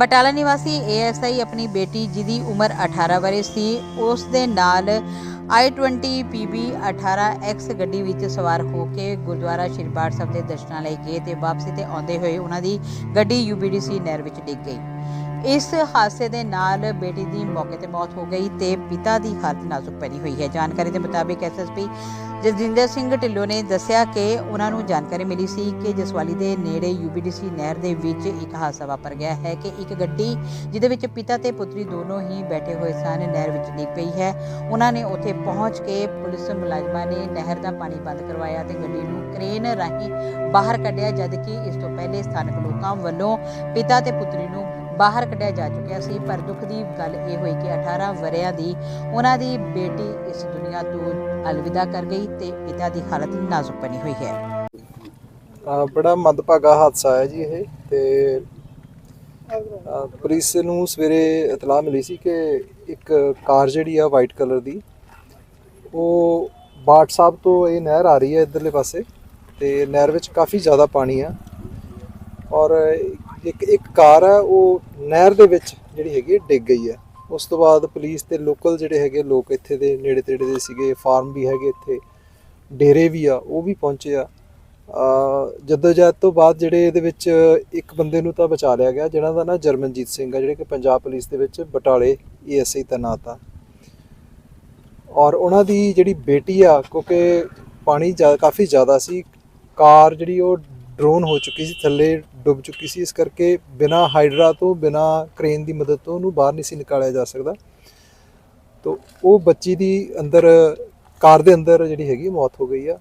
ਬਟਾਲਾ ਨਿਵਾਸੀ ਏਐਸਆਈ ਆਪਣੀ ਬੇਟੀ ਜਿਹਦੀ ਉਮਰ 18 ਵਰੇ ਸੀ, ਉਸ ਦੇ ਨਾਲ i20 PB 18X ਗੱਡੀ ਵਿੱਚ ਸਵਾਰ ਹੋ ਕੇ ਗੁਰਦੁਆਰਾ ਸ਼੍ਰੀ ਬਾੜ ਸਾਹਿਬ ਦੇ ਦਰਸ਼ਨਾਂ ਲਈ ਗਏ ਤੇ ਵਾਪਸੀ ਤੇ ਆਉਂਦੇ ਹੋਏ ਉਹਨਾਂ ਦੀ ਗੱਡੀ UBDC ਨਹਿਰ ਵਿੱਚ ਡਿੱਗ ਗਈ। ਇਸ ਹਾਦਸੇ ਦੇ ਨਾਲ ਬੇਟੀ ਦੀ ਮੌਕੇ ਤੇ ਮੌਤ ਹੋ ਗਈ ਤੇ ਪਿਤਾ ਦੀ ਹਾਲਤ ਨਾਜ਼ੁਕ ਬਣੀ ਹੋਈ ਹੈ। ਜਾਣਕਾਰੀ ਦੇ ਮੁਤਾਬਿਕ ਐਸਐਸਪੀ ਜਸਜਿੰਦਰ ਸਿੰਘ ਢਿੱਲੋਂ ਨੇ ਦੱਸਿਆ ਕਿ ਉਹਨਾਂ ਨੂੰ ਜਾਣਕਾਰੀ ਮਿਲੀ ਸੀ ਕਿ ਜਸਵਾਲੀ ਦੇ ਨੇੜੇ ਯੂਬੀਡੀਸੀ ਨਹਿਰ ਦੇ ਵਿੱਚ ਇੱਕ ਹਾਦਸਾ ਵਾਪਰ ਗਿਆ ਹੈ ਕਿ ਇੱਕ ਗੱਡੀ ਜਿਹਦੇ ਵਿੱਚ ਪਿਤਾ ਤੇ ਪੁੱਤਰੀ ਦੋਨੋਂ ਹੀ ਬੈਠੇ ਹੋਏ ਸਨ, ਨਹਿਰ ਵਿੱਚ ਡਿੱਗ ਪਈ ਹੈ। ਉਹਨਾਂ ਨੇ ਉੱਥੇ ਪਹੁੰਚ ਕੇ ਪੁਲਿਸ ਮੁਲਾਜ਼ਮਾਂ ਨੇ ਨਹਿਰ ਦਾ ਪਾਣੀ ਬੰਦ ਕਰਵਾਇਆ ਤੇ ਗੱਡੀ ਨੂੰ ਕ੍ਰੇਨ ਰਾਹੀਂ ਬਾਹਰ ਕੱਢਿਆ, ਜਦਕਿ ਇਸ ਤੋਂ ਪਹਿਲੇ ਸਥਾਨਕ ਲੋਕਾਂ ਵੱਲੋਂ ਪਿਤਾ ਤੇ ਪੁੱਤਰੀ ਨੂੰ ਬਾਹਰ ਕੱਢਿਆ ਜਾ ਚੁੱਕਿਆ ਸੀ, ਪਰ ਦੁੱਖ ਦੀ ਗੱਲ ਇਹ ਹੋਈ ਕਿ 18 ਵਰਿਆਂ ਦੀ ਉਹਨਾਂ ਦੀ ਬੇਟੀ ਇਸ ਦੁਨੀਆ ਤੋਂ ਅਲਵਿਦਾ ਕਰ ਗਈ ਤੇ ਪਿਤਾ ਦੀ ਹਾਲਤ ਨਾਜ਼ੁਕ ਬਣੀ ਹੋਈ ਹੈ। ਬੜਾ ਮੰਦਭਾਗਾ ਹਾਦਸਾ ਹੈ ਜੀ ਇਹ ਤੇ ਪੁਲਿਸ ਨੂੰ ਸਵੇਰੇ ਇਤਲਾਹ ਮਿਲੀ ਸੀ ਕਿ ਇੱਕ ਕਾਰ ਜਿਹੜੀ ਆ ਵਾਈਟ ਕਲਰ ਦੀ, ਉਹ ਬਾਟ ਸਾਹਿਬ ਤੋਂ ਇਹ ਨਹਿਰ ਆ ਰਹੀ ਹੈ ਇਧਰਲੇ ਪਾਸੇ ਤੇ ਨਹਿਰ ਵਿੱਚ ਕਾਫੀ ਜ਼ਿਆਦਾ ਪਾਣੀ ਆ ਔਰ ਇੱਕ ਇੱਕ ਕਾਰ ਹੈ, ਉਹ ਨਹਿਰ ਦੇ ਵਿੱਚ ਜਿਹੜੀ ਹੈਗੀ ਡਿੱਗ ਗਈ ਹੈ। ਉਸ ਤੋਂ ਬਾਅਦ ਪੁਲਿਸ ਤੇ ਲੋਕਲ ਜਿਹੜੇ ਹੈਗੇ ਲੋਕ ਇੱਥੇ ਦੇ ਨੇੜੇ ਤੇੜੇ ਦੇ ਸੀਗੇ, ਫਾਰਮ ਵੀ ਹੈਗੇ ਇੱਥੇ, ਡੇਰੇ ਵੀ ਆ, ਉਹ ਵੀ ਪਹੁੰਚੇ ਆ। ਅ ਜਦੋਜਹਿਦ ਤੋਂ ਬਾਅਦ ਜਿਹੜੇ ਇਹਦੇ ਵਿੱਚ ਇੱਕ ਬੰਦੇ ਨੂੰ ਤਾਂ ਬਚਾ ਲਿਆ ਗਿਆ, ਜਿਹਨਾਂ ਦਾ ਨਾਂ ਜਰਮਨਜੀਤ ਸਿੰਘ ਆ, ਜਿਹੜੇ ਕਿ ਪੰਜਾਬ ਪੁਲਿਸ ਦੇ ਵਿੱਚ ਬਟਾਲੇ ਏਐਸਆਈ ਤੈਨਾਤ ਆ। ਔਰ ਉਹਨਾਂ ਦੀ ਜਿਹੜੀ ਬੇਟੀ ਆ, ਕਿਉਂਕਿ ਪਾਣੀ ਜ਼ਿਆ- ਕਾਫੀ ਜ਼ਿਆਦਾ ਸੀ, ਕਾਰ ਜਿਹੜੀ ਉਹ ਡਰੋਨ ਹੋ ਚੁੱਕੀ ਸੀ, ਥੱਲੇ ਡੁੱਬ ਚੁੱਕੀ ਸੀ, ਇਸ ਕਰਕੇ ਬਿਨਾ ਹਾਈਡਰਾ ਤੋਂ, ਬਿਨਾ ਕ੍ਰੇਨ ਦੀ ਮਦਦ ਤੋਂ ਉਹਨੂੰ ਬਾਹਰ ਨਹੀਂ ਸੀ ਨਿਕਾਲਿਆ ਜਾ ਸਕਦਾ। ਤੋ ਉਹ ਬੱਚੀ ਦੀ ਅੰਦਰ, ਕਾਰ ਦੇ ਅੰਦਰ ਜਿਹੜੀ ਹੈਗੀ ਮੌਤ ਹੋ ਗਈ ਆ।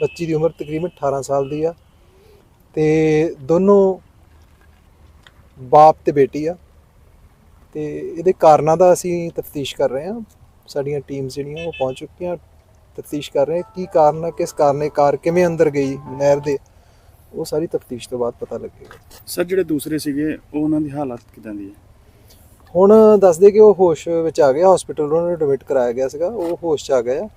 ਬੱਚੀ ਦੀ ਉਮਰ ਤਕਰੀਬਨ 18 ਸਾਲ ਦੀ ਆ। ਤੇ ਦੋਨੋਂ ਬਾਪ ਤੇ ਬੇਟੀ ਆ। ਤੇ ਇਹਦੇ ਕਾਰਨਾਂ ਦਾ ਅਸੀਂ ਤਫਤੀਸ਼ ਕਰ ਰਹੇ ਹਾਂ। ਸਾਡੀਆਂ ਟੀਮਸ ਜਿਹੜੀਆਂ, ਉਹ ਪਹੁੰਚ ਚੁੱਕੀਆਂ ਤਫਤੀਸ਼ ਕਰ ਰਹੇ ਕੀ ਕਾਰਨ ਹੈ ਕਿਸ ਕਾਰਨ ਇਹ ਕਾਰ ਕਿਵੇਂ ਅੰਦਰ ਗਈ ਨਹਿਰ ਦੇ? ਉਹ ਸਾਰੀ ਤਫਤੀਸ਼ ਤੋਂ ਬਾਅਦ ਪਤਾ ਲੱਗੇਗਾ। ਸਰ ਜਿਹੜੇ ਦੂਸਰੇ ਸੀਗੇ ਉਹ ਉਹਨਾਂ ਦੀ ਹਾਲਤ ਕਿਦਾਂ ਦੀ ਹੈ? ਹੁਣ ਦੱਸਦੇ ਕਿ ਉਹ ਹੋਸ਼ ਵਿੱਚ ਆ ਗਿਆ ਹਸਪੀਟਲ ਉਹਨਾਂ ਨੂੰ ਐਡਮਿਟ ਕਰਾਇਆ ਗਿਆ ਸੀਗਾ ਉਹ ਹੋਸ਼ 'ਚ ਆ ਗਿਆ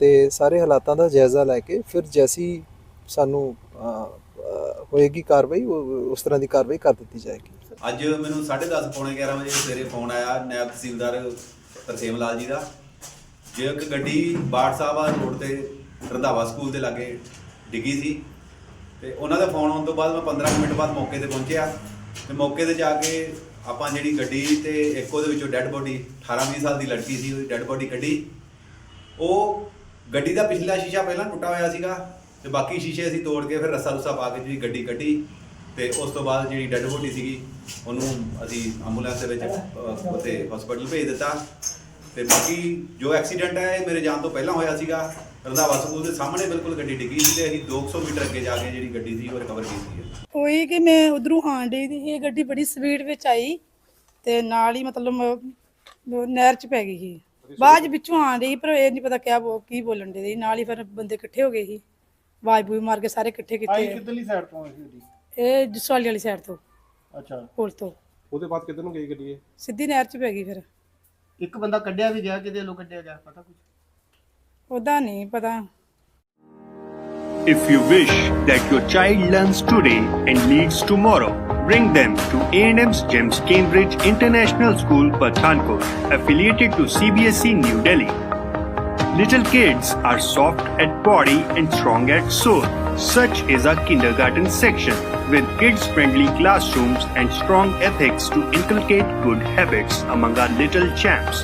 ਤੇ ਸਾਰੇ ਹਾਲਾਤਾਂ ਦਾ ਜਾਇਜ਼ਾ ਲੈ ਕੇ ਫਿਰ ਜੈਸੀ ਸਾਨੂੰ ਹੋਏਗੀ ਕਾਰਵਾਈ ਉਹ- ਉਸ ਤਰ੍ਹਾਂ ਦੀ ਕਾਰਵਾਈ ਕਰ ਦਿੱਤੀ ਜਾਏਗੀ। ਅੱਜ ਮੈਨੂੰ 10:30 ਪੌਣੇ 11 ਵਜੇ ਸਵੇਰੇ ਫੋਨ ਆਇਆ ਨਾਇਬ ਤਹਿਸੀਲਦਾਰ ਤਰਸੇਮ ਲਾਲ ਜੀ ਦਾ। ਜੇ ਇੱਕ ਗੱਡੀ ਬਾੜ ਸਾਹਿਬਾ ਰੋਡ ਤੇ ਰੰਧਾਵਾ ਸਕੂਲ ਦੇ ਲਾਗੇ ਡਿੱਗੀ ਸੀ ਤੇ ਉਹਨਾਂ ਦਾ ਫੋਨ ਆਉਣ ਤੋਂ ਬਾਅਦ ਮੈਂ 15 ਕੁ ਮਿੰਟ ਬਾਅਦ ਮੌਕੇ ਤੇ ਪਹੁੰਚਿਆ। ਤੇ ਮੌਕੇ ਤੇ ਜਾ ਕੇ ਆਪਾਂ ਜਿਹੜੀ ਗੱਡੀ ਤੇ ਇੱਕ ਉਹਦੇ ਵਿੱਚੋਂ ਡੈੱਡ ਬੋਡੀ 18 20 ਸਾਲ ਦੀ ਲੜਕੀ ਸੀ ਉਹਦੀ ਡੈੱਡ ਬੋਡੀ ਕੱਢੀ। ਉਹ ਗੱਡੀ ਦਾ ਪਿਛਲਾ ਸ਼ੀਸ਼ਾ ਪਹਿਲਾਂ ਟੁੱਟਾ ਹੋਇਆ ਸੀਗਾ ਤੇ ਬਾਕੀ ਸ਼ੀਸ਼ੇ ਅਸੀਂ ਤੋੜ ਕੇ ਫਿਰ ਰੱਸਾ ਰੁੱਸਾ ਪਾ ਕੇ ਜਿਹੜੀ ਗੱਡੀ ਕੱਢੀ ਤੇ ਉਸ ਤੋਂ ਬਾਅਦ ਜਿਹੜੀ ਡੈੱਡ ਬੋਡੀ ਸੀਗੀ ਉਹਨੂੰ ਅਸੀਂ ਐਂਬੂਲੈਂਸ ਦੇ ਵਿੱਚ ਅਹ, ਉੱਥੇ ਹਸਪੀਟਲ ਭੇਜ ਦਿੱਤਾ। ਤੇ ਬਾਕੀ ਜੋ ਐਕਸੀਡੈਂਟ ਹੈ ਇਹ ਮੇਰੇ ਜਾਣ ਤੋਂ ਪਹਿਲਾਂ ਹੋਇਆ ਸੀਗਾ। ਰੰਧਾਵਾ ਸਕੂਲ ਦੇ ਸਾਹਮਣੇ ਬਿਲਕੁਲ ਗੱਡੀ ਡਿੱਗੀ ਸੀ ਤੇ ਅਸੀਂ 200 ਮੀਟਰ ਅੱਗੇ ਜਾ ਕੇ ਜਿਹੜੀ ਗੱਡੀ ਸੀ ਉਹ ਰਿਕਵਰ ਕੀਤੀ ਹੈ। ਹੋਈ ਕਿ ਮੈਂ ਉਧਰੋਂ ਆਣ ਡਈ ਸੀ ਇਹ ਗੱਡੀ ਬੜੀ ਸਪੀਡ ਵਿੱਚ ਆਈ ਤੇ ਨਾਲ ਹੀ ਮਤਲਬ ਨਹਿਰ ਚ ਪੈ ਗਈ ਸੀ। ਬਾਅਦ ਵਿੱਚੋਂ ਆਣ ਰਹੀ ਪਰ ਇਹ ਨਹੀਂ ਪਤਾ ਕਿਆ ਬੋ- ਕੀ ਬੋਲਣ ਦੇ ਸੀ। ਨਾਲ ਹੀ ਫਿਰ ਬੰਦੇ ਇਕੱਠੇ ਹੋ ਗਏ ਸੀ। ਆਵਾਜ਼ ਬੂਈ ਮਾਰ ਕੇ ਸਾਰੇ ਇਕੱਠੇ ਆਈ ਕੀਤੇ ਕਿੱਧਰਲੀ ਸਾਈਡ ਤੋਂ ਆਈ ਸੀ ਇਹ ਜਸਵਾਲੀ ਵਾਲੀ ਸਾਈਡ ਤੋਂ। ਅੱਛਾ। ਪੁਲ ਤੋਂ। ਉਹਦੇ ਬਾਅਦ ਕਿੱਧਰ ਨੂੰ ਗਈ ਗੱਡੀ ਇਹ? ਸਿੱਧੀ ਨਹਿਰ ਚ ਪੈ ਗਈ ਫਿਰ। ਇੱਕ ਬੰਦਾ ਕੱਢਿਆ ਵੀ ਗਿਆ ਕਿਤੇ ਲੋ ਕੱਢਿਆ ਗਿਆ ਪਤਾ ਕੁਝ ਉਹਦਾ ਨਹੀਂ ਪਤਾ If you wish that your child learns today and leads tomorrow, bring them to A&M's GEMS Cambridge International School, Pathankot, affiliated to CBSE E New Delhi. Little kids are soft at body and strong at soul. Such is our kindergarten section with kids-friendly classrooms and strong ethics to inculcate good habits among our little champs.